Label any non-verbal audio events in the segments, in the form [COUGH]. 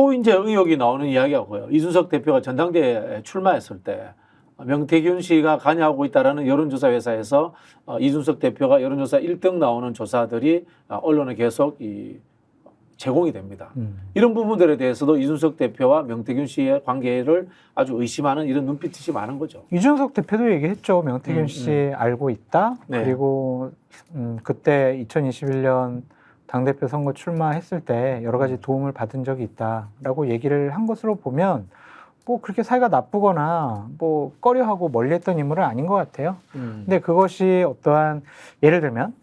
또 이제 의혹이 나오는 이야기하고요. 이준석 대표가 전당대회에 출마했을 때 명태균 씨가 관여하고 있다라는 여론조사 회사에서 어, 이준석 대표가 여론조사 1등 나오는 조사들이 어, 언론에 계속 이 제공이 됩니다. 음. 이런 부분들에 대해서도 이준석 대표와 명태균 씨의 관계를 아주 의심하는 이런 눈빛이 많은 거죠. 이준석 대표도 얘기했죠. 명태균 음, 씨 알고 있다. 네. 그리고 음, 그때 2021년 당대표 선거 출마했을 때 여러 가지 도움을 받은 적이 있다라고 얘기를 한 것으로 보면 뭐 그렇게 사이가 나쁘거나 뭐 꺼려하고 멀리했던 인물은 아닌 것 같아요. 음. 근데 그것이 어떠한 예를 들면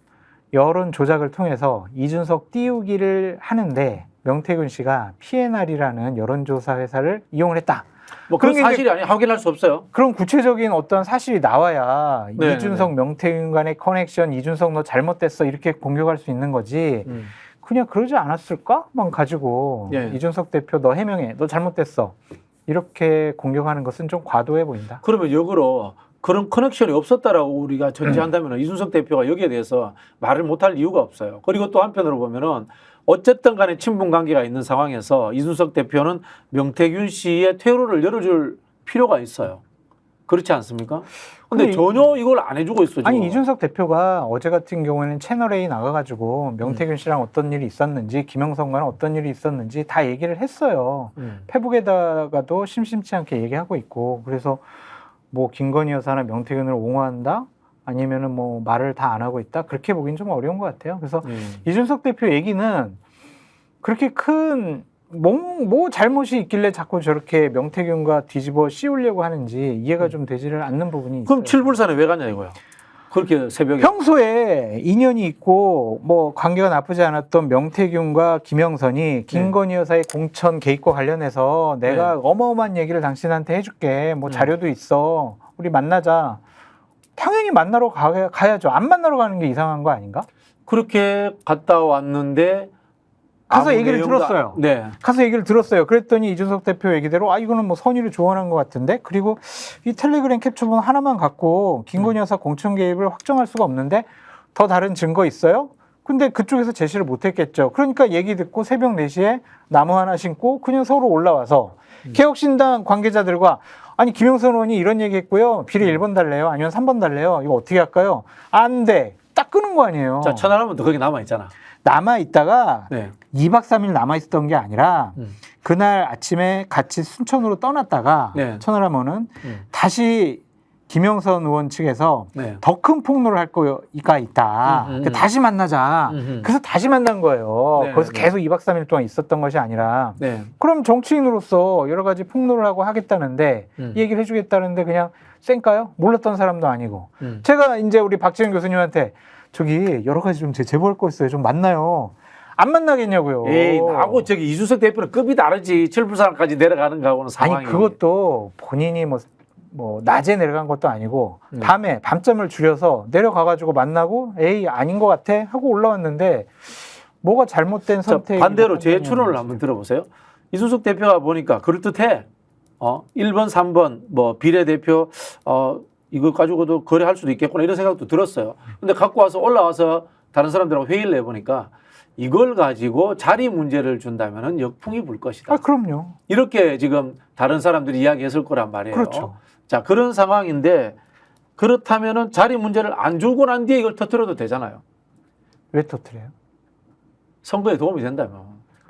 여론 조작을 통해서 이준석 띄우기를 하는데 명태균 씨가 PNR이라는 여론조사 회사를 이용을 했다. 뭐 그런 게 사실이 아니 확인할 수 없어요. 그런 구체적인 어떤 사실이 나와야 네, 이준석 명태균 간의 커넥션 이준석 너 잘못됐어 이렇게 공격할 수 있는 거지 음. 그냥 그러지 않았을까만 가지고 예. 이준석 대표 너 해명해 너 잘못됐어 이렇게 공격하는 것은 좀 과도해 보인다. 그러면 역으로 그런 커넥션이 없었다라고 우리가 전제한다면 [CLEARS THROAT] 이준석 대표가 여기에 대해서 말을 못할 이유가 없어요. 그리고 또 한편으로 보면은 어쨌든 간에 친분 관계가 있는 상황에서 이준석 대표는 명태균 씨의 퇴로를 열어줄 필요가 있어요. 그렇지 않습니까? 근데 근데 이- 전혀 이걸 안 해주고 있어. 지금. 아니 이준석 대표가 어제 같은 경우에는 채널 A 나가가지고 명태균 씨랑 어떤 일이 있었는지 김영선과는 어떤 일이 있었는지 다 얘기를 했어요. 음. 페북에다가도 심심치 않게 얘기하고 있고 그래서 뭐 김건희 여사나 명태균을 옹호한다 아니면은 뭐 말을 다 안 하고 있다 그렇게 보기는 좀 어려운 것 같아요. 그래서 음. 이준석 대표 얘기는 그렇게 큰 뭐, 뭐 잘못이 있길래 자꾸 저렇게 명태균과 뒤집어 씌우려고 하는지 이해가 좀 되지를 않는 부분이 있어요. 그럼 칠불산에 왜 갔냐 이거야? 그렇게 새벽에. 평소에 인연이 있고 뭐 관계가 나쁘지 않았던 명태균과 김영선이 김건희 여사의 공천 개입과 관련해서 내가 네. 어마어마한 얘기를 당신한테 해줄게 뭐 음. 자료도 있어 우리 만나자 당연히 만나러 가, 가야죠 안 만나러 가는 게 이상한 거 아닌가? 그렇게 갔다 왔는데 가서 얘기를 내용도 들었어요. 안- 네. 가서 얘기를 들었어요. 그랬더니 이준석 대표 얘기대로 아 이거는 뭐 선의를 조언한 것 같은데 그리고 이 텔레그램 캡처본 하나만 갖고 김건희 여사 공천 개입을 확정할 수가 없는데 더 다른 증거 있어요? 근데 그쪽에서 제시를 못했겠죠. 그러니까 얘기 듣고 새벽 4시에 나무 하나 신고 그냥 서로 올라와서 개혁신당 관계자들과 아니 김영선 의원이 이런 얘기했고요. 비례 1번 달래요. 아니면 3번 달래요. 이거 어떻게 할까요? 안 돼. 딱 끄는 거 아니에요. 자, 천하람은 더 거기 남아 있잖아. 남아 있다가 네. 2박 3일 남아 있었던 게 아니라 음. 그날 아침에 같이 순천으로 떠났다가 네. 천하람원은 음. 다시 김영선 의원 측에서 네. 더 큰 폭로를 할 거가 있다. 음, 음, 그 음. 다시 만나자. 음흠. 그래서 다시 만난 거예요. 네, 거기서 네. 계속 2박 3일 동안 있었던 것이 아니라 네. 그럼 정치인으로서 여러 가지 폭로를 하고 하겠다는데 음. 이 얘기를 해주겠다는데 그냥 쌩까요? 몰랐던 사람도 아니고 음. 제가 이제 우리 박지원 교수님한테 저기 여러 가지 좀 제- 제보할 거 있어요. 좀 만나요. 안 만나겠냐고요. 에이, 나하고 저기 이준석 대표는 급이 다르지. 칠불산까지 내려가는 거하고는 상황이. 아니 그것도 본인이 뭐, 뭐 낮에 내려간 것도 아니고 음. 밤에 밤잠을 줄여서 내려가가지고 만나고 에이 아닌 것 같아 하고 올라왔는데 뭐가 잘못된 자, 선택 반대로 제 추론을 한번 들어보세요. 이준석 대표가 보니까 그럴듯해. 어, 1번, 3번, 뭐, 비례대표, 어, 이거 가지고도 거래할 수도 있겠구나 이런 생각도 들었어요. 근데 갖고 와서 올라와서 다른 사람들하고 회의를 해보니까 이걸 가지고 자리 문제를 준다면은 역풍이 불 것이다. 아 그럼요 이렇게 지금 다른 사람들이 이야기했을 거란 말이에요. 그렇죠. 자, 그런 상황인데 그렇다면은 자리 문제를 안 주고 난 뒤에 이걸 터뜨려도 되잖아요. 왜 터트려요? 선거에 도움이 된다면.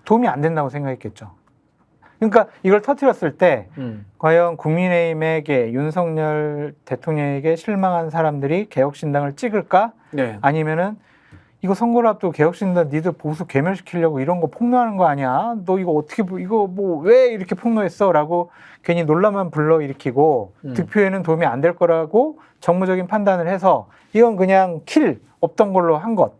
도움이 안 된다고 생각했겠죠. 그러니까 이걸 터트렸을 때 음. 과연 국민의힘에게 윤석열 대통령에게 실망한 사람들이 개혁신당을 찍을까? 네. 아니면은 이거 선거를 앞두고 개혁신당 니들 보수 괴멸시키려고 이런 거 폭로하는 거 아니야? 너 이거 어떻게 보- 이거 뭐 왜 이렇게 폭로했어?라고 괜히 논란만 불러 일으키고 음. 득표에는 도움이 안 될 거라고 정무적인 판단을 해서 이건 그냥 킬 없던 걸로 한 것.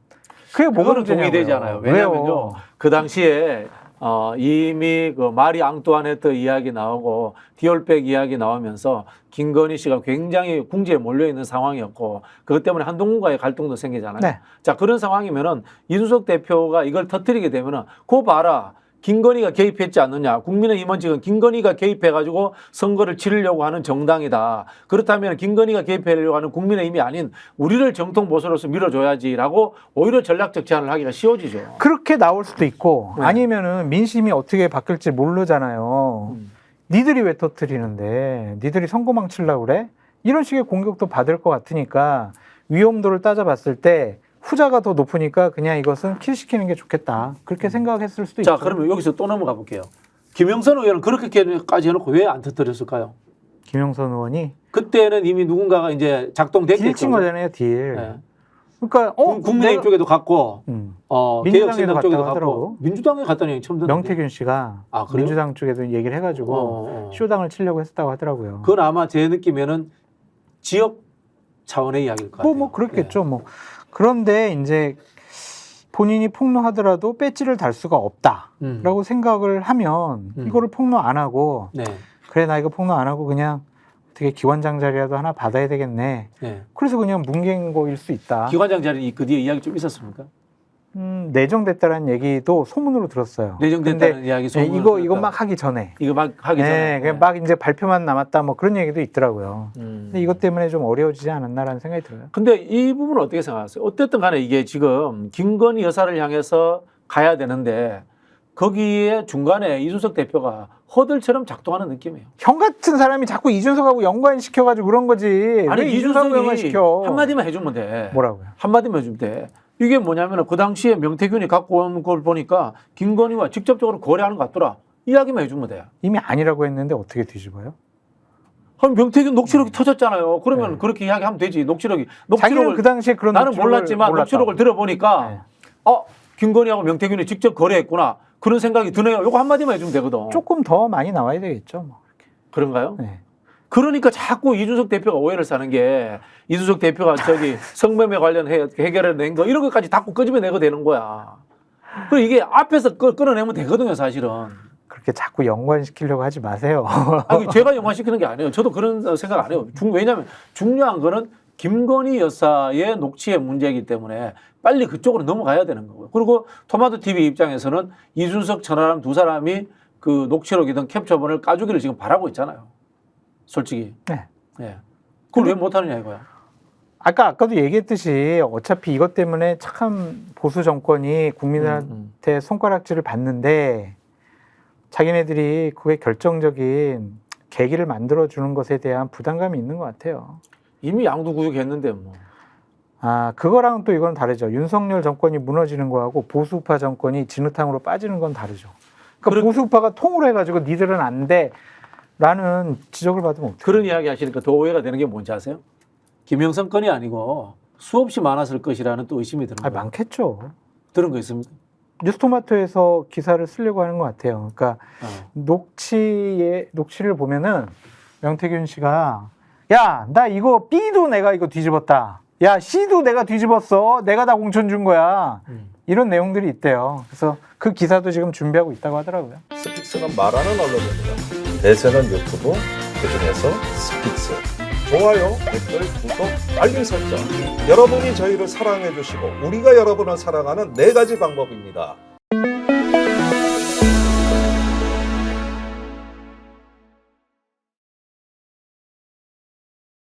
그게 뭐가 문제냐고요. 되지 않아요. 왜냐면요. 그 당시에 어, 이미 그 마리 앙뚜아네트 이야기 나오고 디올백 이야기 나오면서 김건희 씨가 굉장히 궁지에 몰려 있는 상황이었고 그것 때문에 한동훈과의 갈등도 생기잖아요. 네. 자 그런 상황이면은 이준석 대표가 이걸 터뜨리게 되면은 고 봐라 김건희가 개입했지 않느냐. 국민의 힘은 지금 김건희가 개입해가지고 선거를 치르려고 하는 정당이다. 그렇다면 김건희가 개입하려고 하는 국민의 힘이 아닌 우리를 정통 보수로서 밀어줘야지라고 오히려 전략적 제안을 하기가 쉬워지죠. 그렇게 나올 수도 있고 네. 아니면은 민심이 어떻게 바뀔지 모르잖아요. 음. 니들이 왜 터트리는데 니들이 선거망 치려고 그래? 이런 식의 공격도 받을 것 같으니까 위험도를 따져봤을 때 후자가 더 높으니까 그냥 이것은 킬시키는 게 좋겠다. 그렇게 생각했을 수도 자, 있죠. 그러면 여기서 또 넘어가 볼게요. 김영선 의원은 그렇게까지 해놓고 왜 안 터뜨렸을까요? 김영선 의원이 그때는 이미 누군가가 이제 작동됐겠죠. 딜친 거잖아요, 딜. 네. 그러니까 어 국민의힘 내가- 쪽에도 갔고 음, 어, 개혁신당 쪽에도 갔고. 민주당에 갔다는 얘기 처음 듣는데. 명태균 씨가 아, 그래요? 민주당 쪽에도 얘기를 해가지고 어, 어. 쇼당을 치려고 했다고 하더라고요. 그건 아마 제 느낌에는 지역 차원의 이야기일 것 같아요. 뭐, 뭐 그렇겠죠. 뭐 그런데 이제 본인이 폭로하더라도 배지를 달 수가 없다라고 음. 생각을 하면 음. 이거를 폭로 안 하고 네. 그래 나 이거 폭로 안 하고 그냥 어떻게 기관장 자리라도 하나 받아야 되겠네. 네. 그래서 그냥 뭉갠 거일 수 있다. 기관장 자리 그 뒤에 이야기 좀 있었습니까? 음, 내정됐다라는 얘기도 소문으로 들었어요. 내정됐다는 이야기 네, 소문 이거 이거 막 하기 전에. 이거 막 하기 전에 네, 그냥 막 이제 발표만 남았다 뭐 그런 얘기도 있더라고요. 음. 근데 이것 때문에 좀 어려워지지 않았나라는 생각이 들어요. 근데 이 부분은 어떻게 생각하세요? 어쨌든 간에 이게 지금 김건희 여사를 향해서 가야 되는데 거기에 중간에 이준석 대표가 허들처럼 작동하는 느낌이에요. 형 같은 사람이 자꾸 이준석하고 연관시켜가지고 그런 거지. 왜 이준석하고 연관시켜? 한마디만 해주면 돼. 뭐라고요? 한마디만 해주면 돼. 이게 뭐냐면 그 당시에 명태균이 갖고 온 걸 보니까 김건희와 직접적으로 거래하는 것 같더라. 이야기만 해주면 돼. 이미 아니라고 했는데 어떻게 뒤집어요? 한 명태균 녹취록이 터졌잖아요. 그러면 네. 그렇게 이야기하면 되지. 녹취록이 녹취록을 그 당시에 그런 나는 녹취록을 몰랐지만 몰랐다. 녹취록을 들어보니까 네. 어 김건희하고 명태균이 직접 거래했구나 그런 생각이 드네요. 요거 한마디만 해주면 되거든. 조금 더 많이 나와야 되겠죠. 뭐. 그런가요? 네. 그러니까 자꾸 이준석 대표가 오해를 사는 게 이준석 대표가 저기 [LAUGHS] 성매매 관련 해, 해결해낸 거 이런 것까지 자꾸 끄집어내고 되는 거야. 그리고 이게 앞에서 끊, 끊어내면 되거든요, 사실은. 그렇게 자꾸 연관시키려고 하지 마세요. [LAUGHS] 아니, 제가 연관시키는 게 아니에요. 저도 그런 생각 안 해요. 중, 왜냐하면 중요한 거는 김건희 여사의 녹취의 문제이기 때문에 빨리 그쪽으로 넘어가야 되는 거고요. 그리고 토마토 TV 입장에서는 이준석 천하람 두 사람이 그 녹취록이든 캡처본을 까주기를 지금 바라고 있잖아요. 솔직히. 네. 예. 그걸 왜 못하느냐 이거야. 아까 아까도 얘기했듯이 어차피 이것 때문에 참 보수 정권이 국민한테 음, 손가락질을 받는데 자기네들이 그게 결정적인 계기를 만들어 주는 것에 대한 부담감이 있는 것 같아요. 이미 양두구육했는데 뭐. 아 그거랑 또 이건 다르죠. 윤석열 정권이 무너지는 거하고 보수파 정권이 진흙탕으로 빠지는 건 다르죠. 그러니까 그렇- 보수파가 통으로 해가지고 니들은 안 돼 라는 지적을 받으면 어떡해? 그런 이야기 하시니까 더 오해가 되는 게 뭔지 아세요? 김영선 건이 아니고 수없이 많았을 것이라는 또 의심이 드는 아 거예요. 많겠죠. 들은 거 있습니까? 뉴스토마토에서 기사를 쓰려고 하는 것 같아요. 그러니까 어. 녹취에 녹취를 보면은 명태균 씨가 야 나 이거 B도 내가 이거 뒤집었다. 야 C도 내가 뒤집었어. 내가 다 공천 준 거야. 음. 이런 내용들이 있대요. 그래서 그 기사도 지금 준비하고 있다고 하더라고요. 스픽스는 말하는 언론입니다. 대세는 유튜브, 그 중에서 스픽스. 좋아요, 댓글, 구독, 알림 설정. 여러분이 저희를 사랑해 주시고 우리가 여러분을 사랑하는 네 가지 방법입니다.